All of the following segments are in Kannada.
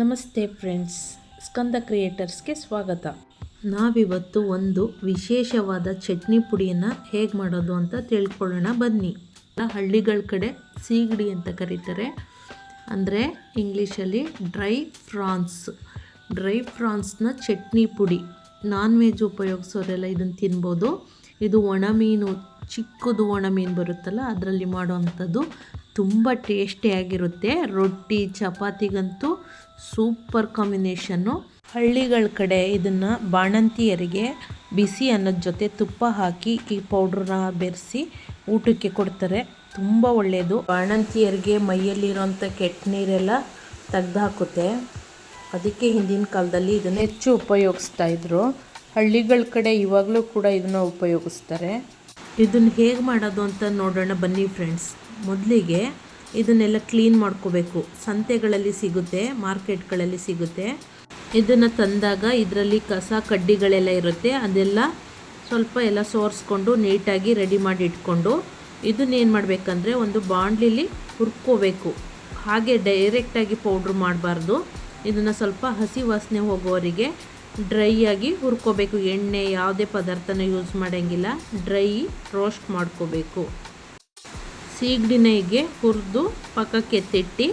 ನಮಸ್ತೆ ಫ್ರೆಂಡ್ಸ್, ಸ್ಕಂದ ಕ್ರಿಯೇಟರ್ಸ್ಗೆ ಸ್ವಾಗತ. ನಾವಿವತ್ತು ಒಂದು ವಿಶೇಷವಾದ ಚಟ್ನಿ ಪುಡಿಯನ್ನು ಹೇಗೆ ಮಾಡೋದು ಅಂತ ತಿಳ್ಕೊಳ್ಳೋಣ ಬನ್ನಿ. ಹಳ್ಳಿಗಳ ಕಡೆ ಸೀಗಡಿ ಅಂತ ಕರೀತಾರೆ. ಅಂದರೆ ಇಂಗ್ಲೀಷಲ್ಲಿ ಡ್ರೈ ಫ್ರಾನ್ಸ್. ಡ್ರೈ ಫ್ರಾನ್ಸ್ನ ಚಟ್ನಿ ಪುಡಿ. ನಾನ್ ವೆಜ್ ಉಪಯೋಗಿಸೋರೆಲ್ಲ ಇದನ್ನು ತಿನ್ಬೋದು. ಇದು ಒಣ ಮೀನು, ಚಿಕ್ಕದು ಒಣ ಮೀನು ಬರುತ್ತಲ್ಲ, ಅದರಲ್ಲಿ ಮಾಡೋವಂಥದ್ದು ತುಂಬ ಟೇಸ್ಟಿಯಾಗಿರುತ್ತೆ ರೊಟ್ಟಿ, ಚಪಾತಿಗಂತೂ ಸೂಪರ್ ಕಾಂಬಿನೇಷನ್ನು ಹಳ್ಳಿಗಳ ಕಡೆ ಇದನ್ನು ಬಾಣಂತಿಯರಿಗೆ ಬಿಸಿ ಅನ್ನದ ಜೊತೆ ತುಪ್ಪ ಹಾಕಿ ಈ ಪೌಡ್ರನ್ನ ಬೆರೆಸಿ ಊಟಕ್ಕೆ ಕೊಡ್ತಾರೆ. ತುಂಬ ಒಳ್ಳೆಯದು ಬಾಣಂತಿಯರಿಗೆ ಮೈಯಲ್ಲಿರೋಂಥ ಕೆಟ್ಟ ನೀರೆಲ್ಲ ತೆಗ್ದು ಹಾಕುತ್ತೆ ಅದಕ್ಕೆ ಹಿಂದಿನ ಕಾಲದಲ್ಲಿ ಇದನ್ನು ಹೆಚ್ಚು ಉಪಯೋಗಿಸ್ತಾ ಇದ್ರು. ಹಳ್ಳಿಗಳ ಕಡೆ ಇವಾಗಲೂ ಕೂಡ ಇದನ್ನು ಉಪಯೋಗಿಸ್ತಾರೆ. ಇದನ್ನು ಹೇಗೆ ಮಾಡೋದು ಅಂತ ನೋಡೋಣ ಬನ್ನಿ ಫ್ರೆಂಡ್ಸ್ ಮೊದಲಿಗೆ ಇದನ್ನೆಲ್ಲ ಕ್ಲೀನ್ ಮಾಡ್ಕೋಬೇಕು. ಸಂತೆಗಳಲ್ಲಿ ಸಿಗುತ್ತೆ, ಮಾರ್ಕೆಟ್ಗಳಲ್ಲಿ ಸಿಗುತ್ತೆ. ಇದನ್ನು ತಂದಾಗ ಇದರಲ್ಲಿ ಕಸ ಕಡ್ಡಿಗಳೆಲ್ಲ ಇರುತ್ತೆ, ಅದೆಲ್ಲ ಸ್ವಲ್ಪ ಎಲ್ಲ ಸೋರಿಸ್ಕೊಂಡು ನೀಟಾಗಿ ರೆಡಿ ಮಾಡಿ ಇಟ್ಕೊಂಡು ಇದನ್ನೇನು ಮಾಡಬೇಕಂದ್ರೆ ಒಂದು ಬಾಂಡ್ಲಿಲಿ ಹುರ್ಕೋಬೇಕು. ಹಾಗೆ ಡೈರೆಕ್ಟಾಗಿ ಪೌಡ್ರ್ ಮಾಡಬಾರ್ದು. ಇದನ್ನು ಸ್ವಲ್ಪ ಹಸಿ ವಾಸನೆ ಹೋಗೋವರೆಗೆ ಡ್ರೈ ಆಗಿ ಹುರ್ಕೋಬೇಕು. ಎಣ್ಣೆ ಯಾವುದೇ ಪದಾರ್ಥನ ಯೂಸ್ ಮಾಡೋಂಗಿಲ್ಲ. ಡ್ರೈ ರೋಸ್ಟ್ ಮಾಡ್ಕೋಬೇಕು. ಸೀಗಡಿನೆಗೆ ಹುರಿದು ಪಕ್ಕಕ್ಕೆ ಎತ್ತಿಟ್ಟು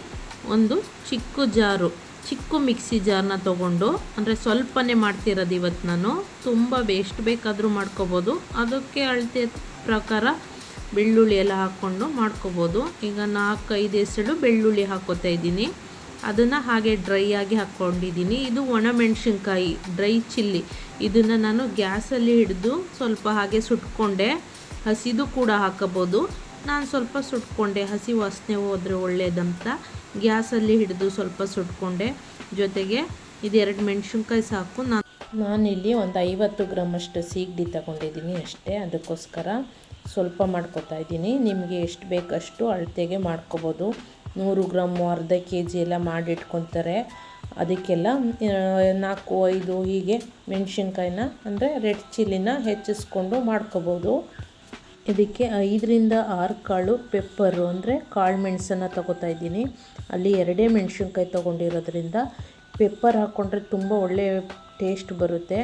ಒಂದು ಚಿಕ್ಕ ಜಾರು, ಚಿಕ್ಕ ಮಿಕ್ಸಿ ಜಾರ್ನ ತೊಗೊಂಡು, ಅಂದರೆ ಸ್ವಲ್ಪನೇ ಮಾಡ್ತಿರೋದು ಇವತ್ತು ನಾನು, ತುಂಬ ಬೇಸ್ಟ್ ಬೇಕಾದರೂ ಮಾಡ್ಕೋಬೋದು. ಅದಕ್ಕೆ ಅಳತೆ ಪ್ರಕಾರ ಬೆಳ್ಳುಳ್ಳಿ ಎಲ್ಲ ಹಾಕ್ಕೊಂಡು ಮಾಡ್ಕೋಬೋದು. ಈಗ ನಾಲ್ಕೈದು ಹೆಸಳು ಬೆಳ್ಳುಳ್ಳಿ ಹಾಕೋತಾ ಇದ್ದೀನಿ. ಅದನ್ನು ಹಾಗೆ ಡ್ರೈ ಆಗಿ ಹಾಕ್ಕೊಂಡಿದ್ದೀನಿ ಇದು ಒಣ ಮೆಣಸಿನ್ಕಾಯಿ ಡ್ರೈ ಚಿಲ್ಲಿ ಇದನ್ನು ನಾನು ಗ್ಯಾಸಲ್ಲಿ ಹಿಡಿದು ಸ್ವಲ್ಪ ಹಾಗೆ ಸುಟ್ಕೊಂಡೆ, ಹಸಿದು ಕೂಡ ಹಾಕಬೋದು. ನಾನು ಸ್ವಲ್ಪ ಸುಟ್ಕೊಂಡೆ, ಹಸಿ ವಾಸನೆ ಹೋದರೆ ಒಳ್ಳೆಯದಂತ ಗ್ಯಾಸಲ್ಲಿ ಹಿಡಿದು ಸ್ವಲ್ಪ ಸುಟ್ಕೊಂಡೆ. ಜೊತೆಗೆ ಇದೆರಡು ಮೆಣಸಿನ್ಕಾಯಿ ಸಾಕು. ನಾನು ನಾನಿಲ್ಲಿ ಒಂದು ಐವತ್ತು ಗ್ರಾಮಷ್ಟು ಸೀಗಡಿ ತಗೊಂಡಿದ್ದೀನಿ ಅಷ್ಟೇ. ಅದಕ್ಕೋಸ್ಕರ ಸ್ವಲ್ಪ ಮಾಡ್ಕೊತಾ ಇದ್ದೀನಿ. ನಿಮಗೆ ಎಷ್ಟು ಬೇಕಷ್ಟು ಅಳತೆಗೆ ಮಾಡ್ಕೋಬೋದು. ನೂರು ಗ್ರಾಮು ಅರ್ಧ ಕೆ ಜಿ ಎಲ್ಲ ಮಾಡಿಟ್ಕೊತಾರೆ. ಅದಕ್ಕೆಲ್ಲ ನಾಲ್ಕು, ಐದು ಹೀಗೆ ಮೆಣಸಿನ್ಕಾಯಿನ ಅಂದರೆ ರೆಡ್ ಚಿಲ್ಲಿನ ಹೆಚ್ಚಿಸ್ಕೊಂಡು ಮಾಡ್ಕೋಬೋದು. ಇದಕ್ಕೆ ಐದರಿಂದ ಆರು ಕಾಳು ಪೆಪ್ಪರು ಅಂದರೆ ಕಾಳು ಮೆಣಸನ್ನು ತಗೋತಾ ಇದ್ದೀನಿ. ಅಲ್ಲಿ ಎರಡೇ ಮೆಣಸಿನ್ಕಾಯಿ ತೊಗೊಂಡಿರೋದ್ರಿಂದ ಪೆಪ್ಪರ್ ಹಾಕ್ಕೊಂಡ್ರೆ ತುಂಬ ಒಳ್ಳೆಯ ಟೇಸ್ಟ್ ಬರುತ್ತೆ.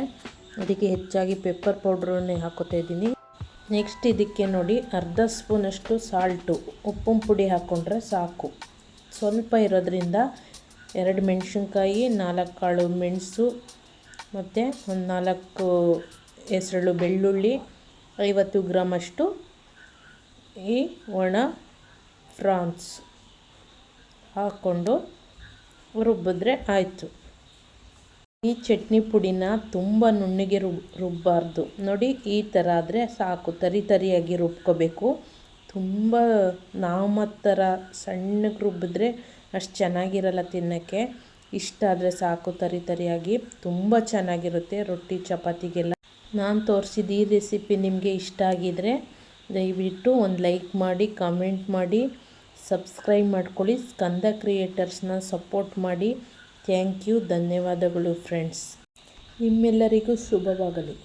ಅದಕ್ಕೆ ಹೆಚ್ಚಾಗಿ ಪೆಪ್ಪರ್ ಪೌಡ್ರನ್ನೇ ಹಾಕೋತಾ ಇದ್ದೀನಿ. ನೆಕ್ಸ್ಟ್ ಇದಕ್ಕೆ ನೋಡಿ ಅರ್ಧ ಸ್ಪೂನಷ್ಟು ಸಾಲ್ಟು ಉಪ್ಪು ಪುಡಿ ಹಾಕ್ಕೊಂಡ್ರೆ ಸಾಕು. ಸ್ವಲ್ಪ ಇರೋದ್ರಿಂದ ಎರಡು ಮೆಣಸಿನ್ಕಾಯಿ, ನಾಲ್ಕು ಕಾಳು ಮೆಣಸು, ಮತ್ತು ಒಂದು ನಾಲ್ಕು ಹೆಸರು ಬೆಳ್ಳುಳ್ಳಿ ಐವತ್ತು ಗ್ರಾಮಷ್ಟು ಈ ಒಣ ಫ್ರಾನ್ಸ್ ಹಾಕ್ಕೊಂಡು ರುಬ್ಬಿದ್ರೆ ಆಯಿತು. ಈ ಚಟ್ನಿ ಪುಡಿನ ತುಂಬ ನುಣ್ಣಿಗೆ ರುಬ್ ರುಬ್ಬಾರ್ದು. ನೋಡಿ, ಈ ಥರ ಆದರೆ ಸಾಕು. ತರಿ ತರಿಯಾಗಿ ರುಬ್ಕೋಬೇಕು. ತುಂಬ ನಾಮತ್ತರ ಸಣ್ಣಗೆ ರುಬ್ಬಿದ್ರೆ ಅಷ್ಟು ಚೆನ್ನಾಗಿರಲ್ಲ ತಿನ್ನೋಕ್ಕೆ. ಇಷ್ಟ ಆದರೆ ಸಾಕು. ತರಿ ತರಿಯಾಗಿ. ತುಂಬ ಚೆನ್ನಾಗಿರುತ್ತೆ. ರೊಟ್ಟಿ, ಚಪಾತಿಗೆಲ್ಲ. ನಾನು ತೋರಿಸಿದ ಈ ರೆಸಿಪಿ ನಿಮಗೆ ಇಷ್ಟ ಆಗಿದರೆ ದಯವಿಟ್ಟು ಒಂದು ಲೈಕ್ ಮಾಡಿ ಕಾಮೆಂಟ್ ಮಾಡಿ ಸಬ್ಸ್ಕ್ರೈಬ್ ಮಾಡ್ಕೊಳ್ಳಿ. ಸ್ಕಂದ ಕ್ರಿಯೇಟರ್ಸ್ನ ಸಪೋರ್ಟ್ ಮಾಡಿ. ಥ್ಯಾಂಕ್ ಯು ಧನ್ಯವಾದಗಳು ಫ್ರೆಂಡ್ಸ್ ನಿಮ್ಮೆಲ್ಲರಿಗೂ ಶುಭವಾಗಲಿ.